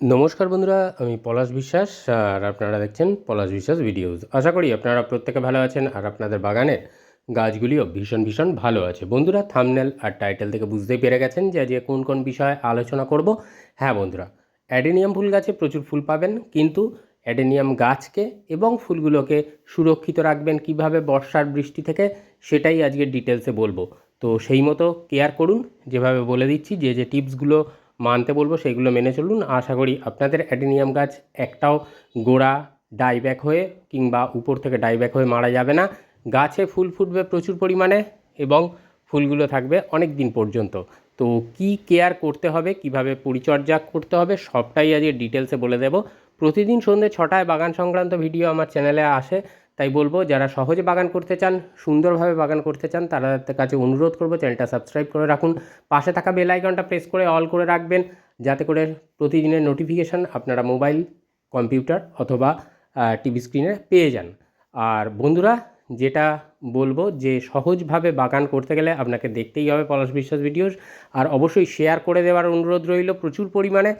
নমস্কার বন্ধুরা, আমি পলাশ বিশ্বাস আর আপনারা দেখছেন পলাশ বিশ্বাস ভিডিওস। আশা করি আপনারা প্রত্যেকে ভালো আছেন আর আপনাদের বাগানের গাছগুলিও ভীষণ ভীষণ ভালো আছে। বন্ধুরা থামনেল আর টাইটেল থেকে বুঝতেই পেরে গেছেন যে আজকে কোন কোন বিষয়ে আলোচনা করব। হ্যাঁ বন্ধুরা, অ্যাডেনিয়াম ফুল গাছে প্রচুর ফুল পাবেন, কিন্তু অ্যাডেনিয়াম গাছকে এবং ফুলগুলোকে সুরক্ষিত রাখবেন কীভাবে বর্ষার বৃষ্টি থেকে সেটাই আজকে ডিটেলসে বলব। তো সেই মতো কেয়ার করুন, যেভাবে বলে দিচ্ছি যে যে টিপসগুলো মানতে বলব সেগুলো মেনে চলুন। আশা করি আপনাদের অ্যাডিনিয়াম গাছ একটাও গোড়া ডাইব্যাক হয়ে কিংবা উপর থেকে ডাইব্যাক হয়ে মারা যাবে না। গাছে ফুল ফুটবে প্রচুর পরিমাণে এবং ফুলগুলো থাকবে অনেক দিন পর্যন্ত। তো কি কেয়ার করতে হবে, কীভাবে পরিচর্যা করতে হবে সবটাই আজকে ডিটেলসে বলে দেব। প্রতিদিন সন্ধ্যে ছটায় বাগান সংক্রান্ত ভিডিও আমার চ্যানেলে আসে। তাই বলব, যারা সহজে বাগান করতে চান, সুন্দরভাবে বাগান করতে চান তাদের কাছে অনুরোধ করব, চ্যানেলটা সাবস্ক্রাইব করে রাখুন। পাশে থাকা বেল আইকনটা প্রেস করে অল করে রাখবেন, যাতে করে প্রতিদিনের নোটিফিকেশান আপনারা মোবাইল, কম্পিউটার অথবা টিভি স্ক্রিনে পেয়ে যান। আর বন্ধুরা, যেটা বলব যে সহজভাবে বাগান করতে গেলে আপনাকে দেখতেই হবে পলাশ বিশ্বাস ভিডিওস। আর অবশ্যই শেয়ার করে দেওয়ার অনুরোধ রইল প্রচুর পরিমাণে,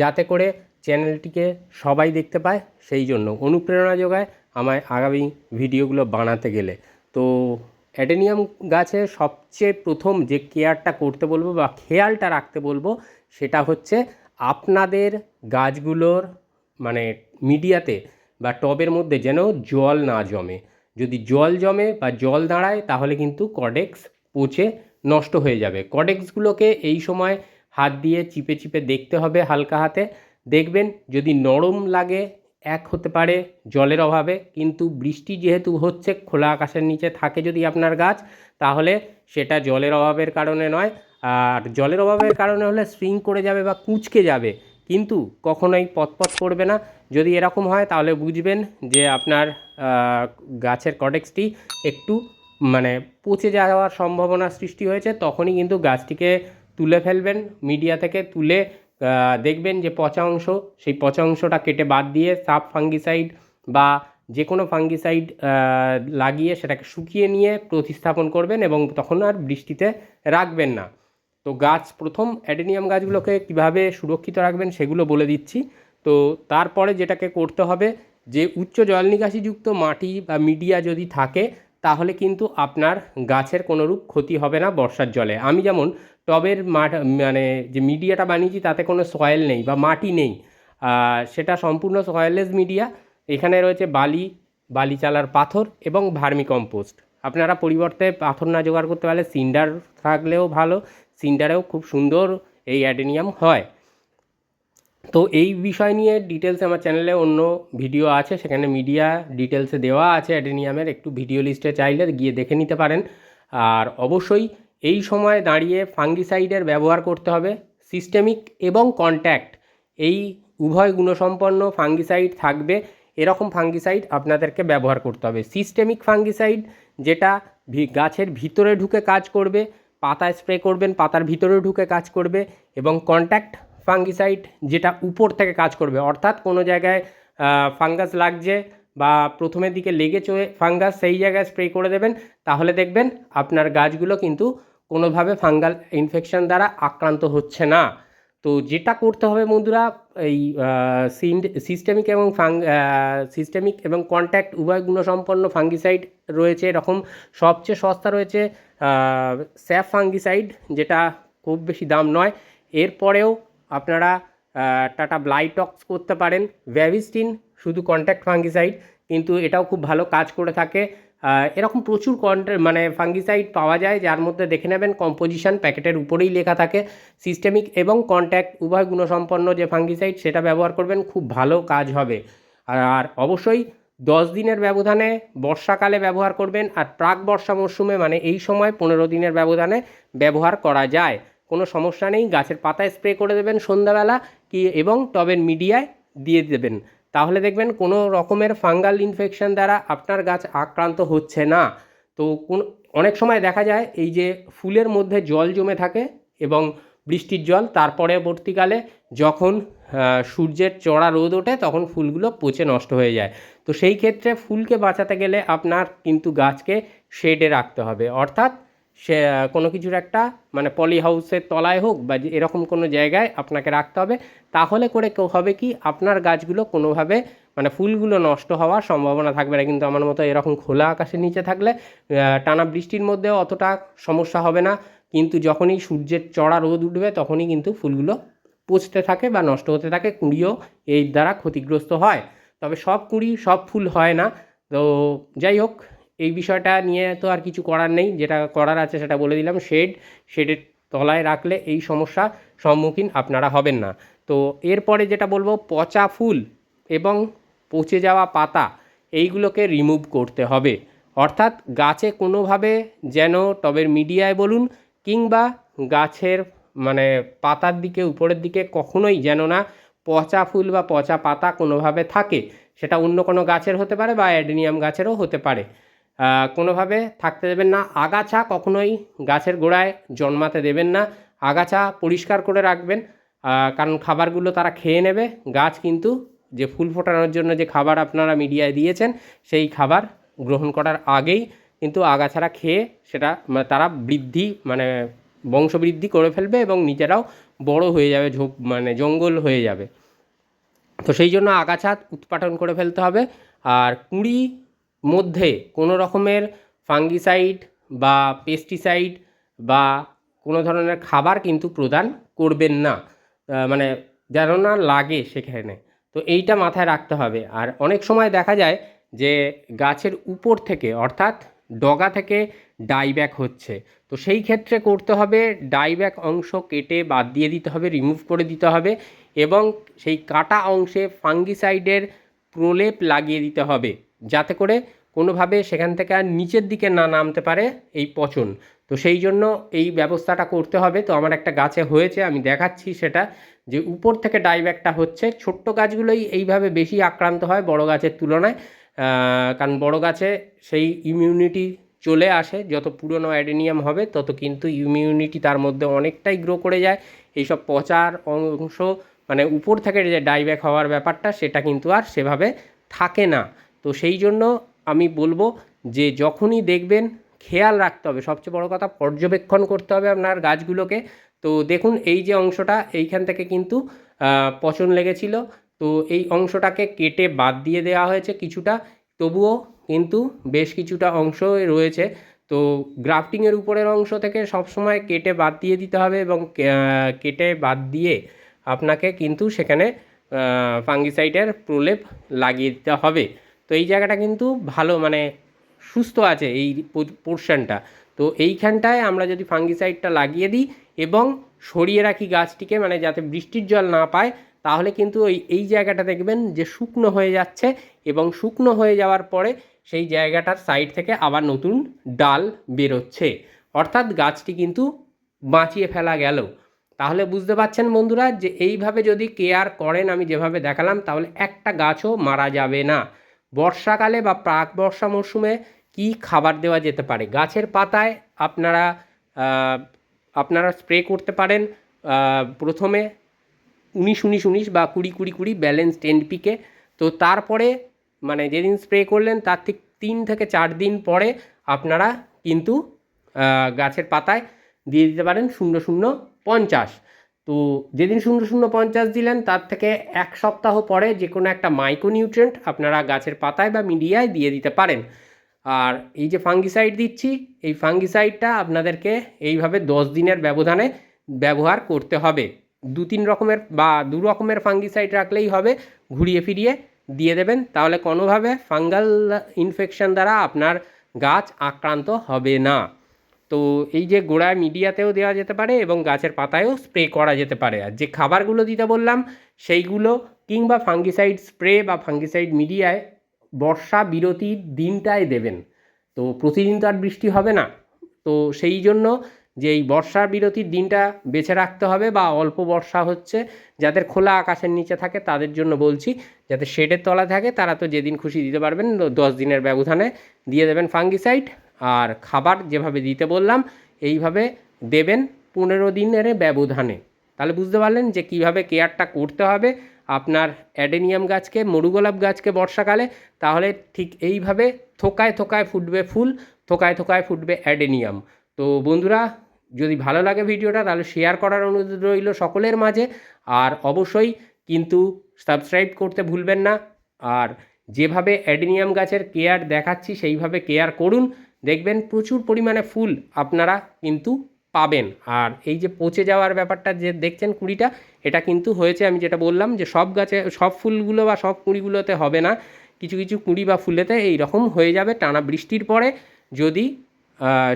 যাতে করে চ্যানেলটিকে সবাই দেখতে পায়, সেই জন্য অনুপ্রেরণা যোগায়। আমায় আগামী ভিডিওগুলো বানাতে গেলে। তো অ্যাডেনিয়াম গাছে সবচেয়ে প্রথম যে কেয়ারটা করতে বলব বা খেয়ালটা রাখতে বলব সেটা হচ্ছে আপনাদের গাছগুলোর মানে মিডিয়াতে বা টবের মধ্যে যেন জল না জমে। যদি জল জমে বা জল দাঁড়ায় তাহলে কিন্তু কডেক্স পচে নষ্ট হয়ে যাবে। কডেক্সগুলোকে এই সময় হাত দিয়ে চিপে চিপে দেখতে হবে হালকা হাতে। দেখবেন যদি নরম লাগে এক হতে পারে জলের অভাবে, কিন্তু বৃষ্টি যেহেতু হচ্ছে, খোলা আকাশের নিচে থাকে যদি আপনার গাছ, তাহলে সেটা জলের অভাবের কারণে নয়। আর জলের অভাবের কারণে হলে স্প্রিং করে যাবে বা কুঁচকে যাবে, কিন্তু কখনোই পথপথ করবে না। যদি এরকম হয়, তাহলে বুঝবেন যে আপনার গাছের কটেক্সটি একটু মানে পচে যাওয়ার সম্ভাবনা সৃষ্টি হয়েছে, তখনই কিন্তু গাছটিকে তুলে ফেলবেন, মিডিয়া থেকে তুলে দেখবেন যে পচা অংশ, সেই পচা অংশটা কেটে বাদ দিয়ে সাব ফাঙ্গিসাইড বা যে কোনো ফাঙ্গিসাইড লাগিয়ে সেটাকে শুকিয়ে নিয়ে প্রতিস্থাপন করবেন এবং তখন আর বৃষ্টিতে রাখবেন না। তো গাছ, প্রথম অ্যাডেনিয়াম গাছগুলোকে কীভাবে সুরক্ষিত রাখবেন সেগুলো বলে দিচ্ছি। তো তারপরে যেটাকে করতে হবে, যে উচ্চ জল নিকাশিযুক্ত মাটি বা মিডিয়া যদি থাকে, তাহলে কিন্তু আপনার গাছের কোনোরূপ ক্ষতি হবে না বর্ষার জলে। আমি যেমন টবের মাঠ মানে যে মিডিয়াটা বানিয়েছি তাতে কোনো সয়েল নেই বা মাটি নেই। সেটা সম্পূর্ণ সয়েললেস মিডিয়া এখানে রয়েছে বালি বালি চালার পাথর এবং ভার্মি কম্পোস্ট আপনারা পরিবর্তে পাথর না জোগাড় করতে পারলে সিন্ডার থাকলেও ভালো, সিন্ডারেও খুব সুন্দর এই অ্যাডেনিয়াম হয়। তো এই বিষয় নিয়ে ডিটেলস আমার চ্যানেলে অন্য ভিডিও আছে, সেখানে মিডিয়া ডিটেলসে দেওয়া আছে অ্যাডেনিয়ামের। একটু ভিডিও লিস্টে চাইলে গিয়ে দেখে নিতে পারেন। আর অবশ্যই এই সময় দাঁড়িয়ে ফাঙ্গিসাইডের ব্যবহার করতে হবে। সিস্টেমিক এবং কন্ট্যাক্ট। এই উভয় গুণসম্পন্ন ফাঙ্গিসাইড থাকবে। এরকম ফাঙ্গিসাইড আপনাদেরকে ব্যবহার করতে হবে। সিস্টেমিক ফাঙ্গিসাইড যেটা গাছের ভিতরে ঢুকে কাজ করবে পাতায় স্প্রে করবেন, পাতার ভিতরে ঢুকে কাজ করবে এবং কন্ট্যাক্ট ফাঙ্গিসাইড যেটা উপর থেকে কাজ করবে। অর্থাৎ কোনো জায়গায় ফাঙ্গাস লাগছে বা প্রথমের দিকে লেগেছে ফাঙ্গাস, সেই জায়গায় স্প্রে করে দেবেন। তাহলে দেখবেন আপনার গাছগুলো কিন্তু কোনোভাবে ফাঙ্গাল ইনফেকশন দ্বারা আক্রান্ত হচ্ছে না। তো যেটা করতে হবে বন্ধুরা, এই সিস্টেমিক এবং ফাং সিস্টেমিক এবং কন্ট্যাক্ট উভয় গুণসম্পন্ন ফাঙ্গিসাইড রয়েছে। এরকম সবচেয়ে সস্তা রয়েছে স্যাফ ফাঙ্গিসাইড যেটা খুব বেশি দাম নয়। এরপরেও আপনারা টাটা ব্লাইটক্স করতে পারেন। ভ্যাভিস্টিন শুধু কন্ট্যাক্ট ফাঙ্গিসাইড কিন্তু এটাও খুব ভালো কাজ করে থাকে। এরকম প্রচুর কন্ট্যা মানে ফাঙ্গিসাইড পাওয়া যায়, যার মধ্যে দেখে নেবেন কম্পোজিশন প্যাকেটের উপরেই লেখা থাকে সিস্টেমিক এবং কন্ট্যাক্ট উভয় গুণসম্পন্ন যে ফাঙ্গিসাইড সেটা ব্যবহার করবেন, খুব ভালো কাজ হবে। আর অবশ্যই দশ দিনের ব্যবধানে বর্ষাকালে ব্যবহার করবেন, আর প্রাক বর্ষা মরশুমে মানে এই সময় পনেরো দিনের ব্যবধানে ব্যবহার করা যায়। কোনো সমস্যা নেই, গাছের পাতায় স্প্রে করে দেবেন সন্ধ্যাবেলা, কি এবং টবের মিডিয়ায় দিয়ে দেবেন। তাহলে দেখবেন কোনো রকমের ফাঙ্গাল ইনফেকশন দ্বারা আপনার গাছ আক্রান্ত হচ্ছে না। তো কোন, অনেক সময় দেখা যায় এই যে ফুলের মধ্যে জল জমে থাকে এবং বৃষ্টির জল, তার পরবর্তীকালে যখন সূর্যের চড়া রোদ ওঠে তখন ফুলগুলো পচে নষ্ট হয়ে যায়। তো সেই ক্ষেত্রে ফুলকে বাঁচাতে গেলে আপনার কিন্তু গাছকে শেডে রাখতে হবে। অর্থাৎ সে কোনো কিছুর একটা মানে পলি হাউসের তলায় হোক বা এরকম কোনো জায়গায় আপনাকে রাখতে হবে। তাহলে করে কেউ হবে কি, আপনার গাছগুলো কোনোভাবে মানে ফুলগুলো নষ্ট হওয়ার সম্ভাবনা থাকবে না। কিন্তু আমার মতো এরকম খোলা আকাশের নিচে থাকলে টানা বৃষ্টির মধ্যে অতটা সমস্যা হবে না। কিন্তু যখনই সূর্যের চড়া রোদ উঠবে, তখনই কিন্তু ফুলগুলো পচতে থাকে বা নষ্ট হতে থাকে, কুঁড়িও এই দ্বারা ক্ষতিগ্রস্ত হয়। তবে সব কুঁড়ি, সব ফুল হয় না। তো যাই হোক এই বিষয়টা নিয়ে তো আর কিছু করার নেই, যেটা করার আছে সেটা বলে দিলাম। শেড, শেডের তলায় রাখলে এই সমস্যা সম্মুখীন আপনারা হবেন না। তো এরপরে যেটা বলব, পচা ফুল এবং পচে যাওয়া পাতা, এইগুলোকে রিমুভ করতে হবে। অর্থাৎ গাছে কোনোভাবে যেন টবের মিডিয়ায় বলুন কিংবা গাছের মানে পাতার দিকে, উপরের দিকে কখনোই যেন না পচা ফুল বা পচা পাতা কোনোভাবে থাকে। সেটা অন্য কোনো গাছের হতে পারে বা অ্যাডেনিয়াম গাছেরও হতে পারে। কোনোভাবে থাকতে দেবেন না। আগাছা কখনোই গাছের গোড়ায় জন্মাতে দেবেন না। আগাছা পরিষ্কার করে রাখবেন কারণ খাবারগুলো তারা খেয়ে নেবে। গাছ কিন্তু যে ফুল ফোটানোর জন্য যে খাবার আপনারা মিডিয়ায় দিয়েছেন, সেই খাবার গ্রহণ করার আগেই কিন্তু আগাছারা খেয়ে সেটা তারা বৃদ্ধি মানে বংশবৃদ্ধি করে ফেলবে এবং নিজেরাও বড় হয়ে যাবে, ঝোপ মানে জঙ্গল হয়ে যাবে। তো সেই জন্য আগাছা উৎপাটন করে ফেলতে হবে। আর কুঁড়ি মধ্যে কোনো রকমের ফাঙ্গিসাইড বা পেস্টিসাইড বা কোনো ধরনের খাবার কিন্তু প্রদান করবেন না মানে যেন না লাগে সেখানে। তো এইটা মাথায় রাখতে হবে। আর অনেক সময় দেখা যায় যে গাছের উপর থেকে, অর্থাৎ ডগা থেকে ডাইব্যাক হচ্ছে। তো সেই ক্ষেত্রে করতে হবে ডাইব্যাক অংশ কেটে বাদ দিয়ে দিতে হবে, রিমুভ করে দিতে হবে এবং সেই কাটা অংশে ফাঙ্গিসাইডের প্রলেপ লাগিয়ে দিতে হবে। যাতে করে কোনোভাবে সেখান থেকে আর নিচের দিকে না নামতে পারে এই পচন। তো সেই জন্য এই ব্যবস্থাটা করতে হবে। তো আমার একটা গাছে হয়েছে, আমি দেখাচ্ছি সেটা। যে উপর থেকে ডাইব্যাকটা হচ্ছে, ছোট্ট গাছগুলোই এইভাবে বেশি আক্রান্ত হয় বড় গাছের তুলনায়। কারণ বড় গাছে সেই ইমিউনিটি চলে আসে, যত পুরনো অ্যাডেনিয়াম হবে, তত কিন্তু ইমিউনিটি তার মধ্যে অনেকটাই গ্রো করে যায়। এইসব পচার অংশ মানে উপর থেকে যে ডাইব্যাক হওয়ার ব্যাপারটা, সেটা কিন্তু আর সেভাবে থাকে না। তো সেই জন্য আমি বলব যে যখনই দেখবেন খেয়াল রাখতে হবে, সবচেয়ে বড় কথা পর্যবেক্ষণ করতে হবে আপনার গাছগুলোকে। তো দেখুন এই যে অংশটা, এইখান থেকে কিন্তু পচন লেগেছিল। তো এই অংশটাকে কেটে বাদ দিয়ে দেওয়া হয়েছে কিছুটা। তবুও কিন্তু বেশ কিছুটা অংশ রয়েছে। তো গ্রাফটিংয়ের উপরের অংশ থেকে সবসময় কেটে বাদ দিয়ে দিতে হবে এবং কেটে বাদ দিয়ে আপনাকে কিন্তু সেখানে ফাঙ্গিসাইডের প্রলেপ লাগিয়ে দিতে হবে। তো এই জায়গাটা কিন্তু ভালো মানে সুস্থ আছে এই পোর্শনটা। তো এইখানটায় আমরা যদি ফাঙ্গিসাইডটা লাগিয়ে দিই এবং সরিয়ে রাখি গাছটিকে মানে যাতে বৃষ্টির জল না পায়, তাহলে কিন্তু ওই, এই জায়গাটা দেখবেন যে শুকনো হয়ে যাচ্ছে এবং শুকনো হয়ে যাওয়ার পরে সেই জায়গাটার সাইড থেকে আবার নতুন ডাল বেরোচ্ছে। অর্থাৎ গাছটি কিন্তু বাঁচিয়ে ফেলা গেল। তাহলে বুঝতে পারছেন বন্ধুরা যে এইভাবে যদি কেয়ার করেন, আমি যেভাবে দেখালাম, তাহলে একটা গাছও মারা যাবে না। বর্ষাকালে বা প্রাক বর্ষা মরশুমে কি খাবার দেওয়া যেতে পারে? গাছের পাতায় আপনারা আপনারা স্প্রে করতে পারেন প্রথমে উনিশ উনিশ উনিশ বা কুড়ি কুড়ি কুড়ি ব্যালেন্স টেন এনপিকে তো তারপরে মানে যেদিন স্প্রে করলেন তার ঠিক তিন থেকে চার দিন পরে আপনারা কিন্তু গাছের পাতায় দিয়ে দিতে পারেন শূন্য শূন্য পঞ্চাশ। তো যেদিন শূন্য শূন্য পঞ্চাশ দিলেন, তার থেকে এক সপ্তাহ পরে যে কোনো একটা মাইক্রোনিউট্রেন্ট আপনারা গাছের পাতায় বা মিডিয়ায় দিয়ে দিতে পারেন। আর এই যে ফাঙ্গিসাইড দিচ্ছি, এই ফাঙ্গিসাইডটা আপনাদেরকে এইভাবে দশ দিনের ব্যবধানে ব্যবহার করতে হবে। দু তিন রকমের বা দু রকমের ফাঙ্গিসাইড রাখলেই হবে, ঘুরিয়ে ফিরিয়ে দিয়ে দেবেন। তাহলে কোনোভাবে ফাঙ্গাল ইনফেকশন দ্বারা আপনার গাছ আক্রান্ত হবে না। তো এই যে গোড়ায় মিডিয়াতেও দেওয়া যেতে পারে এবং গাছের পাতায়ও স্প্রে করা যেতে পারে। আর যে খাবারগুলো দিতে বললাম, সেইগুলো কিংবা ফাঙ্গিসাইড স্প্রে বা ফাঙ্গিসাইড মিডিয়ায় বর্ষা বিরতির দিনটায় দেবেন। তো প্রতিদিন তো আর বৃষ্টি হবে না। তো সেই জন্য যে এই বর্ষা বিরতির দিনটা বেছে রাখতে হবে বা অল্প বর্ষা হচ্ছে, যাদের খোলা আকাশের নিচে থাকে তাদের জন্য বলছি, যাতে শেডের তলা থাকে, তারা তো যেদিন খুশি দিতে পারবেন, দশ দিনের ব্যবধানে দিয়ে দেবেন ফাঙ্গিসাইড। আর খাবার যেভাবে দিতে বললাম, এইভাবে দেবেন পনেরো দিনের ব্যবধানে। তাহলে বুঝতে পারলেন যে কীভাবে কেয়ারটা করতে হবে আপনার অ্যাডেনিয়াম গাছকে, মরুগোলাপ গাছকে বর্ষাকালে। তাহলে ঠিক এইভাবে থোকায় থোকায় ফুটবে ফুল, থোকায় থোকায় ফুটবে অ্যাডেনিয়াম। তো বন্ধুরা, যদি ভালো লাগে ভিডিওটা, তাহলে শেয়ার করার অনুরোধ রইল সকলের মাঝে। আর অবশ্যই কিন্তু সাবস্ক্রাইব করতে ভুলবেন না। আর যেভাবে অ্যাডেনিয়াম গাছের কেয়ার দেখাচ্ছি, সেইভাবে কেয়ার করুন। দেখবেন প্রচুর পরিমাণে ফুল আপনারা কিন্তু পাবেন। আর এই যে পচে যাওয়ার ব্যাপারটা যে দেখছেন কুড়িটা, এটা কিন্তু হয়েছে আমি যেটা বললাম যে সব গাছে, সব ফুলগুলো বা সব কুঁড়িগুলোতে হবে না। কিছু কিছু কুঁড়ি বা ফুলেতে এই রকম হয়ে যাবে টানা বৃষ্টির পরে। যদি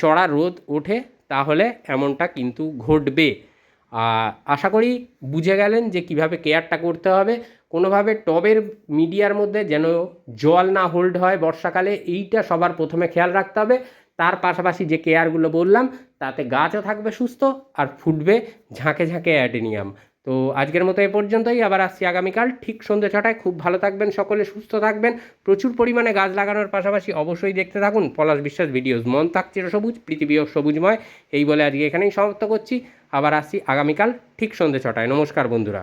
চড়া রোদ ওঠে তাহলে এমনটা কিন্তু ঘটবে। আশা করি বুঝে গেলেন যে কীভাবে কেয়ারটা করতে হবে। কোনোভাবে টবের মিডিয়ার মধ্যে যেন জল না হোল্ড হয় বর্ষাকালে, এইটা সবার প্রথমে খেয়াল রাখতে হবে। তার পাশাপাশি যে কেয়ারগুলো বললাম, তাতে গাছও থাকবে সুস্থ আর ফুটবে ঝাঁকে ঝাঁকে অ্যাডেনিয়াম। তো আজকের মতো এ পর্যন্তই, আবার আসছি আগামীকাল ঠিক সন্ধ্যে ছটায়। খুব ভালো থাকবেন সকলে, সুস্থ থাকবেন। প্রচুর পরিমাণে গাছ লাগানোর পাশাপাশি অবশ্যই দেখতে থাকুন পলাশ বিশ্বাস ভিডিওস। মন থাক চিরসবুজ পৃথিবীও সবুজময়। এই বলে আজকে এখানেই সমাপ্ত করছি। আবার আসছি আগামীকাল ঠিক সন্ধ্যে ছটায়। নমস্কার বন্ধুরা।